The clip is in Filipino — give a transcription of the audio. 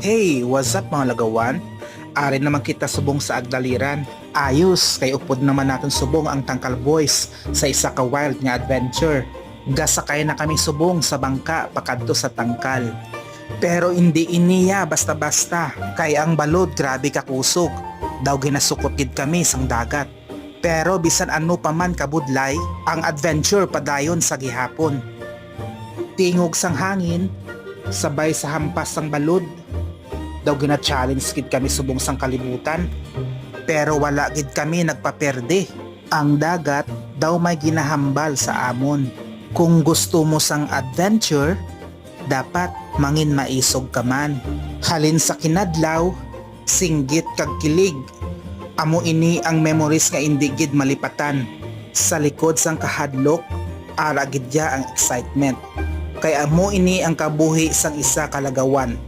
Hey, what's up mga lagawan? Ari naman kita subong sa Agdaliran. Ayos, kay upod naman natin subong ang Tangkal Boys sa isa ka wild nga adventure. Gasakay na kami subong sa bangka pakadto sa Tangkal. Pero hindi iniya basta-basta, kay ang balod grabe kakusog. Daw ginasukot gid kami sang dagat. Pero bisan ano pa man kabudlay, ang adventure padayon sa gihapon. Tingog sang hangin, sabay sa hampas sang balod, daw gina-challenge gid kami subong sang kalibutan. Pero wala gid kami nagpaperde. Ang dagat daw may ginahambal sa amon. Kung gusto mo sang adventure, dapat mangin maisog ka man. Halin sa kinadlaw, singgit kag kilig. Amo ini ang memories nga hindi gid malipatan. Sa likod sang kahadlok, ara gid ang excitement. Kay amo ini ang kabuhi sang isa kalagawan